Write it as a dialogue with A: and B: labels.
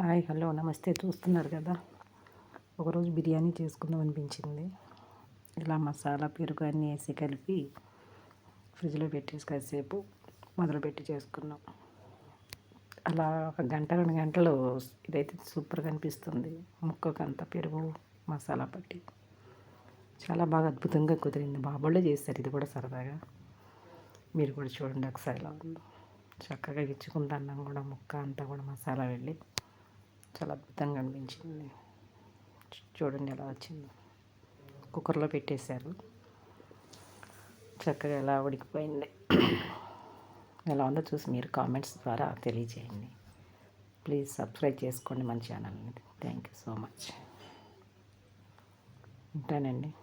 A: Hi hello నమస్తే. చూస్తున్నారు కదా? ఒకరోజు బిర్యానీ చేసుకుందాం అనిపించింది. ఇలా మసాలా పెరుగు అన్నీ వేసి కలిపి ఫ్రిడ్జ్లో పెట్టేసి కాసేపు మొదలుపెట్టి చేసుకున్నాం. అలా ఒక గంట రెండు గంటలు ఇదైతే సూపర్గా అనిపిస్తుంది ముక్కకు పెరుగు మసాలా పట్టి. చాలా బాగా అద్భుతంగా కుదిరింది. బాబోళ్ళే చేస్తారు. ఇది కూడా సరదాగా. మీరు కూడా చూడండి ఒకసారి ఎలా ఉందో. చక్కగా ఇచ్చుకుంటే అన్నం కూడా ముక్క అంతా కూడా మసాలా వెళ్ళి. చాలా అద్భుతంగా అనిపించింది. చూడండి ఎలా వచ్చింది. కుక్కర్లో పెట్టేశారు. చక్కగా ఎలా ఉడికిపోయింది. ఎలా ఉందో చూసి మీరు కామెంట్స్ ద్వారా తెలియజేయండి. ప్లీజ్ సబ్స్క్రైబ్ చేసుకోండి మన ఛానల్ని. Thank you so much. ఉంటానండి.